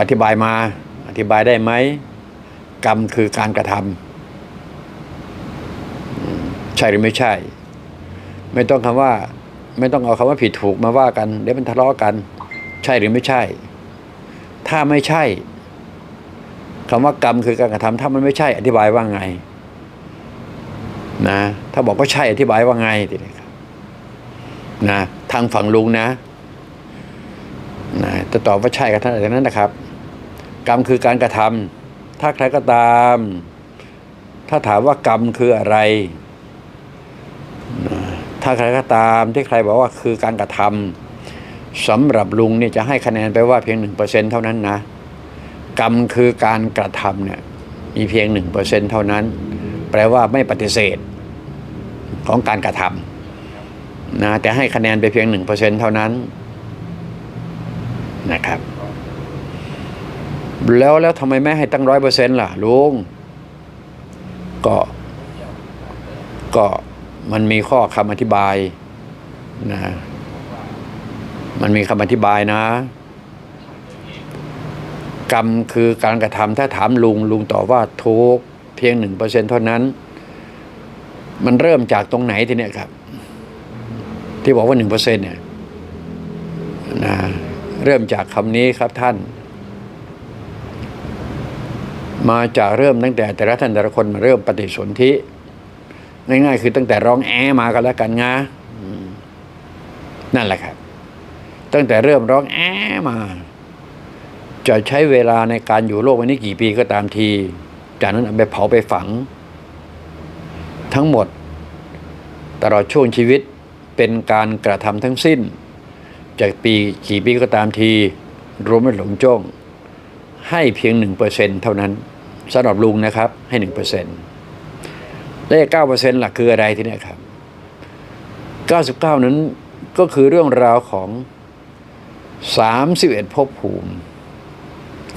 อธิบายมาอธิบายได้ไหม กรรมคือการกระทำใช่หรือไม่ใช่ ไม่ต้องคำว่า ไม่ต้องเอาคำว่าผิดถูกมาว่ากัน เดี๋ยวมันทะเลาะกัน ใช่หรือไม่ใช่ ถ้าไม่ใช่คำว่ากรรมคือการกระทำถ้ามันไม่ใช่ อธิบายว่าไง นะ ถ้าบอกว่าใช่อธิบายว่าไงทีนี้ครับนะทางฝั่งลุงนะนะ จะตอบว่าใช่กับท่านอะไรนั้นนะครับ กรรมคือการกระทำถ้าใครก็ตาม ถ้าถามว่ากรรมคืออะไร ถ้าใครก็ตามที่ใครบอกว่าคือการกระทำสำหรับลุงเนี่ยจะให้คะแนนไปว่าเพียงหนึ่งเปอร์เซ็นเท่านั้นนะ กรรมคือการกระทำเนี่ยมีเพียงหนึ่งเปอร์เซ็นเท่านั้น แปลว่าไม่ปฏิเสธของการกระทำนะแต่ให้คะแนนไปเพียงหนึ่งเปอร์เซ็นเท่านั้น นะครับ แล้วแล้วทำไมไม่ให้ตั้งร้อยเปอร์เซ็นต์ล่ะลุงก็ก็มันมีข้อคำอธิบายนะมันมีคำอธิบายนะ กรรมคือการกระทำถ้าถามลุงลุงตอบว่าทุกเพียงหนึ่งเปอร์เซ็นเท่านั้น มันเริ่มจากตรงไหนทีเนี้ยครับ ที่บอกว่าหนึ่งเปอร์เซ็นเนี่ยนะ เริ่มจากคำนี้ครับท่าน มาจากเริ่มตั้งแต่แต่ละท่านแต่ละคนมาเริ่มปฏิสนธิง่ายๆคือตั้งแต่ร้องแอมากันแล้วกันงะนั่นแหละครับ ตั้งแต่เริ่มร้องแอมา จะใช้เวลาในการอยู่โลกวันนี้กี่ปีก็ตามที จากนั้นไปเผาไปฝัง ทั้งหมดตลอดช่วงชีวิตเป็นการกระทำทั้งสิ้น จากปีกี่ปีก็ตามทีรวมไม่หลงจ้อง ให้เพียงหนึ่งเปอร์เซ็นเท่านั้นสำหรับลุงนะครับให้หนึ่งเปอร์เซ็นต์เลขเก้าเปอร์เซ็นต์หลักคืออะไรที่นี่ครับเก้าสิบเก้านั้นก็คือเรื่องราวของสามสิบเอ็ดภพภูมิ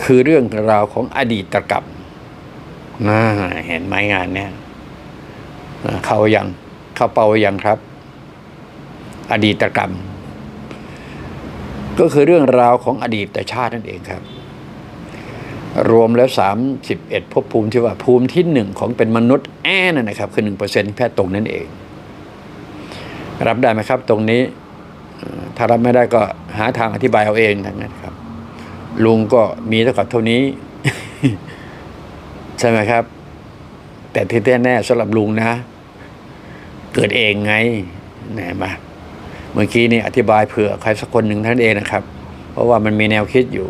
คือเรื่องราวของอดีตกรรมน่าเห็นไหมงานเนี่ยเข้ายังเข้าเป้ายังครับ อดีตกรรม ก็คือเรื่องราวของอดีตชาตินั่นเองครับ รวมแล้วสามสิบเอ็ดภพภูมิที่ว่าภูมิที่หนึ่งของเป็นมนุษย์แอนนนะครับ คือหนึ่งเปอร์เซ็นแค่ตรงนั้นเอง รับได้ไหมครับ ตรงนี้ ถ้ารับไม่ได้ก็หาทางอธิบายเอาเองทั้งนั้นครับ ลุงก็มีเท่ากับเท่านี้ ใช่ไหมครับ แต่ที่แน่สำหรับลุงนะ เกิดเองไงแหนมา เมื่อกี้นี่อธิบายเผื่อใครสักคนหนึ่งท่านเองนะครับ เพราะว่ามันมีแนวคิดอยู่